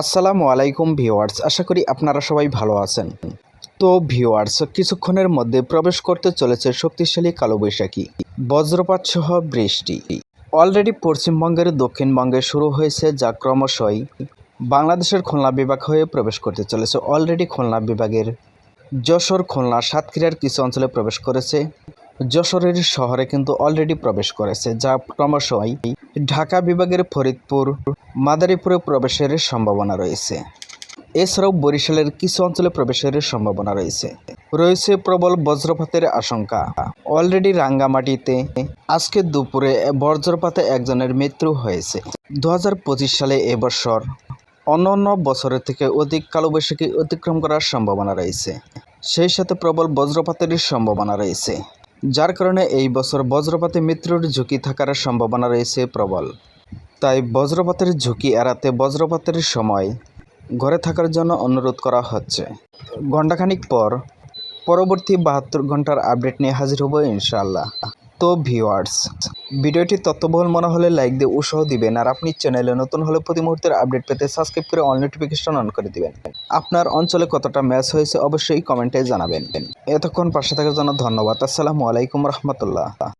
আসসালামু আলাইকুম ভিউয়ার্স, আশা করি আপনারা সবাই ভালো আছেন। তো ভিউয়ার্স, কিছুক্ষণের মধ্যে প্রবেশ করতে চলেছে শক্তিশালী কালবৈশাখী, বজ্রপাত সহ বৃষ্টি। অলরেডি পশ্চিমবঙ্গের দক্ষিণবঙ্গে শুরু হয়েছে যা ক্রমশই বাংলাদেশের খুলনা বিভাগ হয়ে প্রবেশ করতে চলেছে। অলরেডি খুলনা বিভাগের যশোর, খুলনা, সাতক্ষীরার কিছু অঞ্চলে প্রবেশ করেছে। যশোরের শহরে কিন্তু অলরেডি প্রবেশ করেছে, যা ক্রমশই ঢাকা বিভাগের ফরিদপুর, মাদারীপুরে প্রবেশের সম্ভাবনা রয়েছে। এছাড়াও বরিশালের কিছু অঞ্চলে প্রবেশের সম্ভাবনা রয়েছে। রয়েছে প্রবল বজ্রপাতের আশঙ্কা। অলরেডি রাঙ্গামাটিতে আজকে দুপুরে বজ্রপাতে একজনের মৃত্যু হয়েছে। দু হাজার পঁচিশ সালে এবছর অন্যান্য বছরের থেকে অধিক কালবৈশাখী অতিক্রম করার সম্ভাবনা রয়েছে। সেই সাথে প্রবল বজ্রপাতের সম্ভাবনা রয়েছে। যার কারণে এই বছর বজ্রপাতে মৃত্যুর ঝুঁকি থাকার সম্ভাবনা রয়েছে প্রবল। তাই বজ্রপাতের ঝুঁকি এড়াতে বজ্রপাতের সময় ঘরে থাকার জন্য অনুরোধ করা হচ্ছে। ঘণ্টাখানিক পর পরবর্তী বাহাত্তর ঘণ্টার আপডেট নিয়ে হাজির হব ইনশাআল্লাহ। তো ভিউয়ার্স ভিডিওটি তথ্যবহুল মনে হলে লাইক দিয়ে উৎসাহ দিবেন আর আপনি চ্যানেলে নতুন হলে প্রতি মুহূর্তের আপডেট পেতে সাবস্ক্রাইব করে অল নোটিফিকেশন অন করে দিবেন। আপনার অঞ্চলে কতটা ম্যাচ হয়েছে অবশ্যই কমেন্টে জানাবেন। এতক্ষণ পাশে থাকার জন্য ধন্যবাদ। আসসালামু আলাইকুম রহমতুল্লাহ।